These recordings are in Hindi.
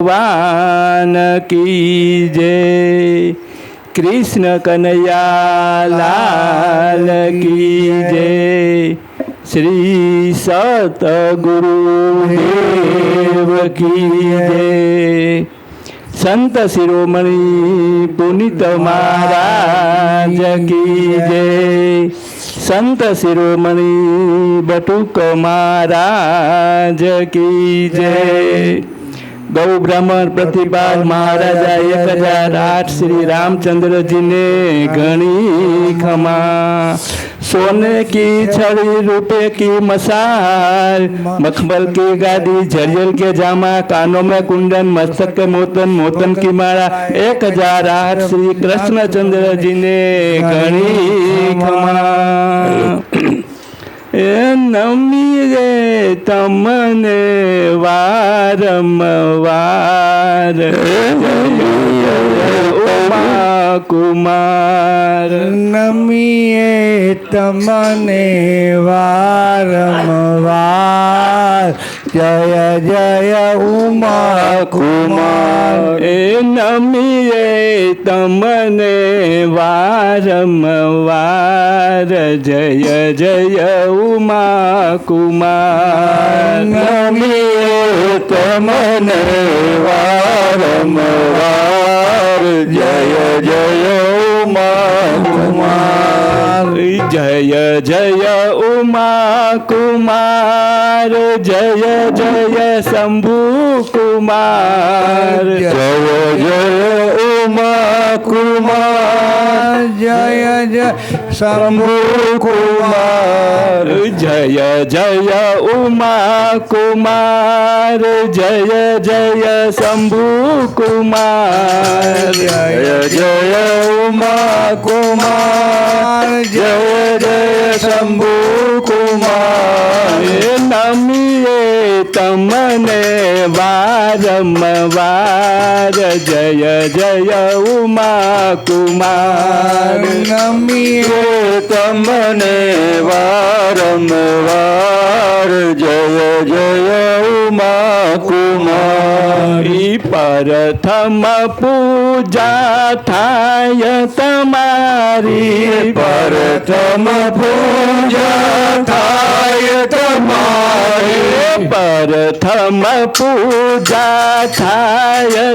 भगवान की जय कृष्ण कन्हैया लाल की जय श्री सत गुरु देव की जय संत शिरोमणि पुनित महाराज की जय संत शिरोमणि बटुक महाराज की जय गौ ब्राह्मण प्रतिभाग महाराजा एक हज़ार आठ श्री रामचंद्र जी ने गणी खमा। सोने की छड़ी रुपए की मसाल मखमल की गादी झरियल के जामा कानों में कुंडन मस्तक के मोतन मोतन की माला। एक हज़ार आठ श्री कृष्ण चंद्र जी ने गणी खमा। નમી રે તમને વારંવાર ઉમા કુમાર. નમીએ તમને વારંવાર જય જય કુમાર. એ નમીએ તમને વારંવાર. જય જય ઉમા કુમાર. નમીએ તમને વારંવાર. જય જય जय जय उमा कुमार जय जय शंभु कुमार। जय जय उमा कुमार जय जय शंभु कुमार जय जय उमा कुमार जय जय शंभु कुमार जय जय उमा कुमार जय जय शंभु कुमार नमिए ತಮನೆ ವಾರಮ್ಮ ವಾರ ಜಯ ಜಯ ಉಮಾ ಕುಮಾರ ನಮಿಯೋ ತಮನೆ ವಾರಮ್ಮ ವಾರ ಜಯ ಜಯ ಉಮಾ थम पूजा थाय पर थम पूजा थाय पर थम पूजा थाय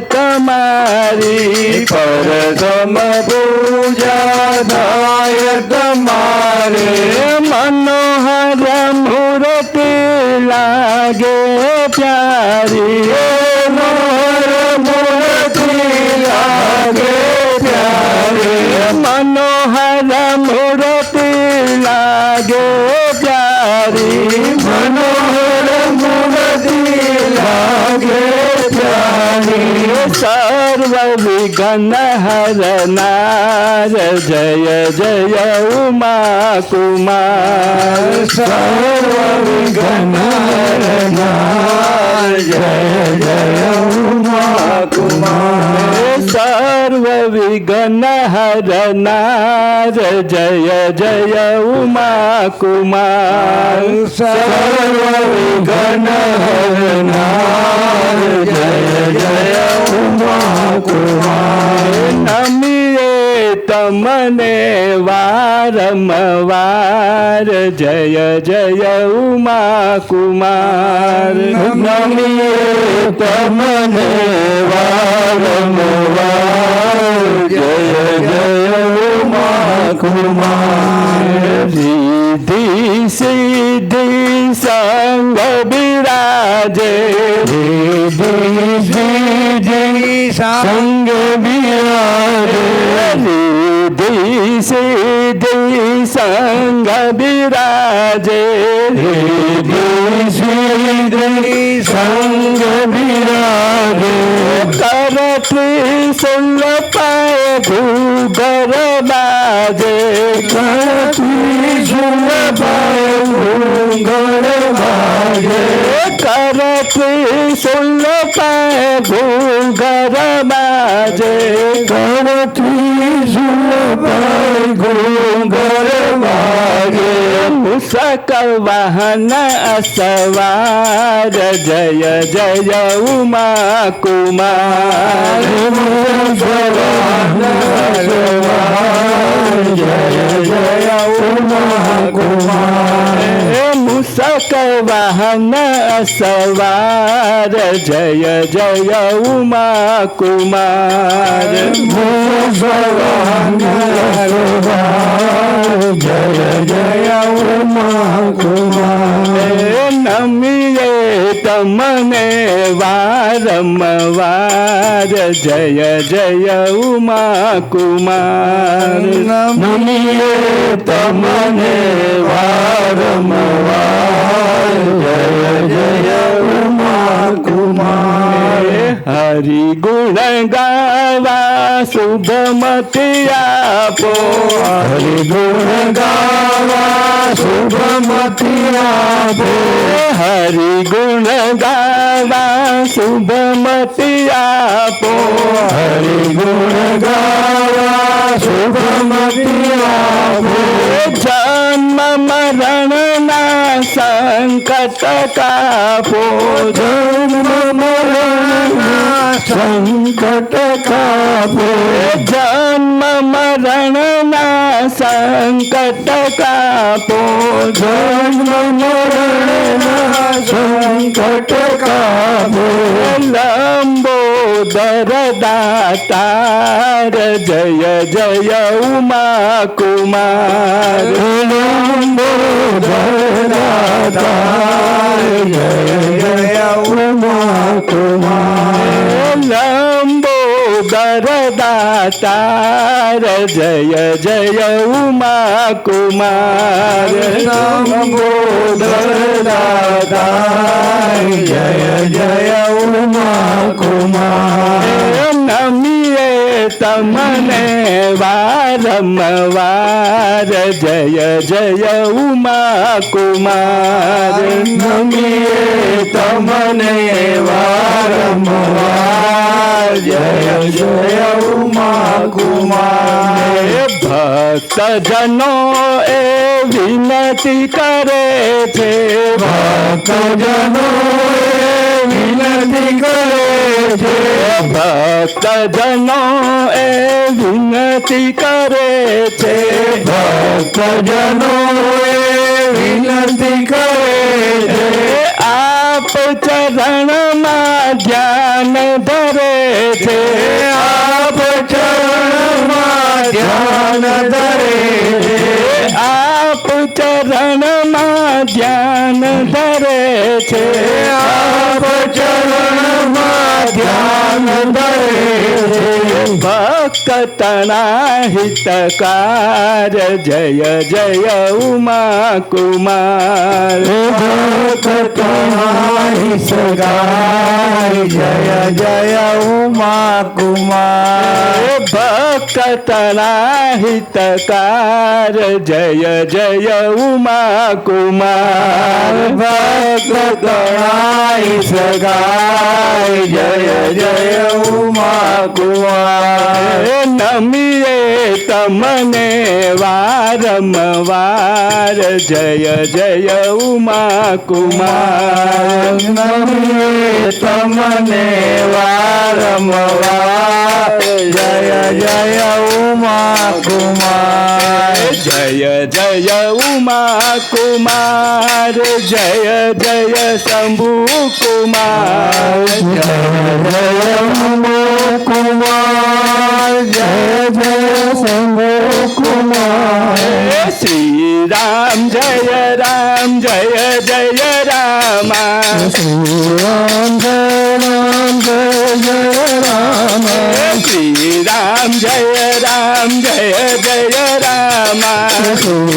पर थम पूजा थाय तुम्हारी मनोहर मूर्ति लागे प्यारी। मनोहर मूर्ति लागे प्यारी। मनोहर मूर्ति लागे प्यारी। सर्व विघन हर नार जय जय उमा कुमार। सर्व विघन हर नार। વિઘ્ન હરનાર જય જય ઉમા કુમાર સર્વ વિઘ્ન હરનાર જય જય ઉમા કુમાર નમીએ તમને रमवार जय जय उमा कुमार। नमी पमन जय जय उमा कुमार। सिद्धि सिद्धि संग विराजे। सिद्धि सिद्धि संग विराज। বিরাজে। সঙ্গ বিরাজে করতে সঙ্গ পায় ভূগর বাজে করতে সঙ্গ পায় ভূগর करत सुन गुगर बाजे करत सुन गुगर बाजे सकल वाहन असवार जय जय उमा कुमार जय जय उमा कुमार हे मुसक वाहन असवार जय जय उमा कुमार जय जय उमा तमने वारंवार जय जय उमा कुमार। नमिये तमने वारमवार जय जय कुमार हरि गुण गावा शुभमतिया पो हरि गुण गावा शुभमतिया भो हरि गुण गावा शुभमतिया पो हरि गुण गावा शुभमतिया भो जन्म मरण ना संकट का पो जन्म मरण संकट का भो जन्म मरण ना संकट का पो जन्म मरण संकट का भो लंबोदर दातार जय जय उमा कुमार। जय जय उमा कुमार। लंबोदर दातार जय जय उमा कुमार। लंबोदर दादा जय जय उमा कुमार नमिये तमने वारंवार जय जय उमा कुमार नमिये तमने वारंवार जय जय उमा कुमार ભક્ત જનો એ વિનતી કરે છે ભક્ત જનો વિનતી કરે છે ભક્ત જનો એ વિનતી કરે છે ભક્ત જનો વિનતી કરે છે આપ ચરણમાં ધ્યાન ધરે છે ચરણમાં ધ્યાન ધરે છે. આપ ज्ञान बड़े भक्त जय जय उमा कुमार। भक्त जय जय उमा कुमार। भक्त तना हितकार जय जय उमा कुमार। भक्त सगार जय જય ઉમા કુમાર નમીએ તમને વારંવાર જય જય ઉમા કુમાર. નમીએ તમને વારંવાર જય જય ઉમા કુમાર. जय जय उमा कुमार, जय जय शंभु कुमार। जय जय उमा कुमार जय जय शंभु कुमार श्री राम, जय राम जय जय राम। श्री राम जय राम, जय जय राम। श्री राम जय राम जय जय Hallelujah.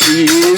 Thank you.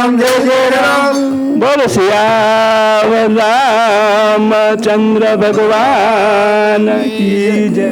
રામ જય જય રામ ભગવાન કી જય